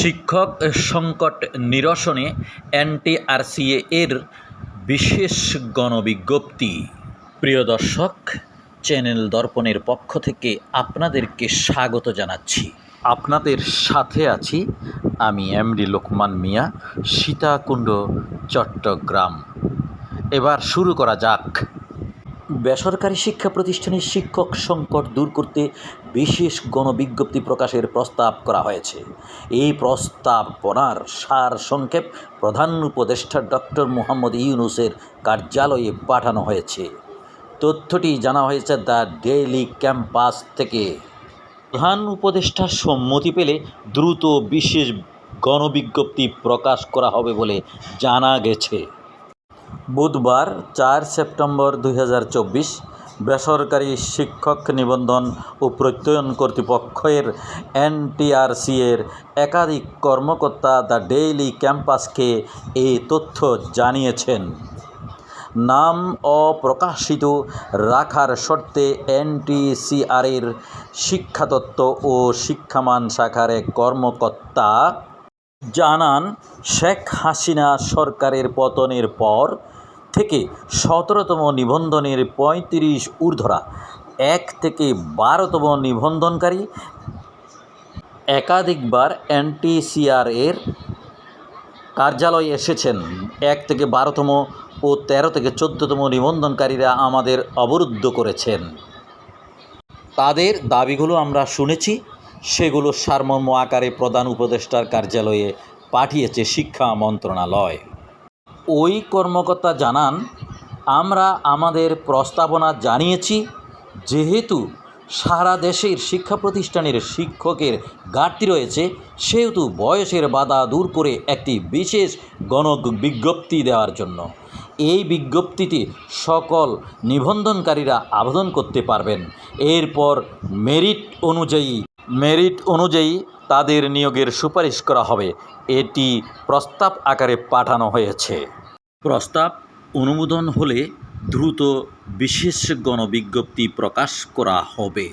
শিক্ষক সংকট নিরসনে এনটিআরসিএ এর বিশেষ গণবিজ্ঞপ্তি। প্রিয় দর্শক, চ্যানেল দর্পণের পক্ষ থেকে আপনাদেরকে স্বাগত জানাচ্ছি। আপনাদের সাথে আছি আমি এমডি লোকমান মিয়া, সীতাকুণ্ড, চট্টগ্রাম। এবার শুরু করা যাক। বেসরকারি শিক্ষা প্রতিষ্ঠানের শিক্ষক সংকট দূর করতে বিশেষ গণবিজ্ঞপ্তি প্রকাশের প্রস্তাব করা হয়েছে। এই প্রস্তাবনার সার সংক্ষেপ প্রধান উপদেষ্টা ডক্টর মোহাম্মদ ইউনুসের কার্যালয়ে পাঠানো হয়েছে। তথ্যটি জানা হয়েছে দ্য ডেইলি ক্যাম্পাস থেকে। প্রধান উপদেষ্টার সম্মতি পেলে দ্রুত বিশেষ গণবিজ্ঞপ্তি প্রকাশ করা হবে বলে জানা গেছে। বুধবার চার সেপ্টেম্বর দুই হাজার চব্বিশ বেসরকারি শিক্ষক নিবন্ধন ও প্রত্যয়ন কর্তৃপক্ষের এনটিআরসি এর একাধিক কর্মকর্তা দ্য ডেইলি ক্যাম্পাসকে এই তথ্য জানিয়েছেন। নাম অপ্রকাশিত রাখার শর্তে এনটিসিআরের শিক্ষাতত্ত্ব ও শিক্ষামান শাখার এক কর্মকর্তা জানান, শেখ হাসিনা সরকারের পতনের পর থেকে সতেরোতম নিবন্ধনের পঁয়ত্রিশ ঊর্ধ্বরা, এক থেকে বারোতম নিবন্ধনকারী, একাধিকবার এনটিসিআর এর কার্যালয়ে এসেছেন। এক থেকে বারোতম ও তেরো থেকে চোদ্দতম নিবন্ধনকারীরা আমাদের অবরুদ্ধ করেছেন। তাদের দাবিগুলো আমরা শুনেছি। সেগুলো সারমর্ম আকারে প্রধান উপদেষ্টার কার্যালয়ে পাঠিয়েছে শিক্ষা মন্ত্রণালয়। ওই কর্মকর্তা জানান, আমরা আমাদের প্রস্তাবনা জানিয়েছি, যেহেতু সারা দেশের শিক্ষা প্রতিষ্ঠানের শিক্ষকের ঘাটতি রয়েছে, সেহেতু বয়সের বাধা দূর করে একটি বিশেষ গণ বিজ্ঞপ্তি দেওয়ার জন্য। এই বিজ্ঞপ্তিতে সকল নিবন্ধনকারীরা আবেদন করতে পারবেন। এরপর মেরিট অনুযায়ী মেরিট অনুযায়ী তাদের নিয়োগের সুপারিশ করা হবে। এটি প্রস্তাব আকারে পাঠানো হয়েছে। প্রস্তাব অনুমোদন হলে দ্রুত বিশেষ গণবিজ্ঞপ্তি প্রকাশ করা হবে।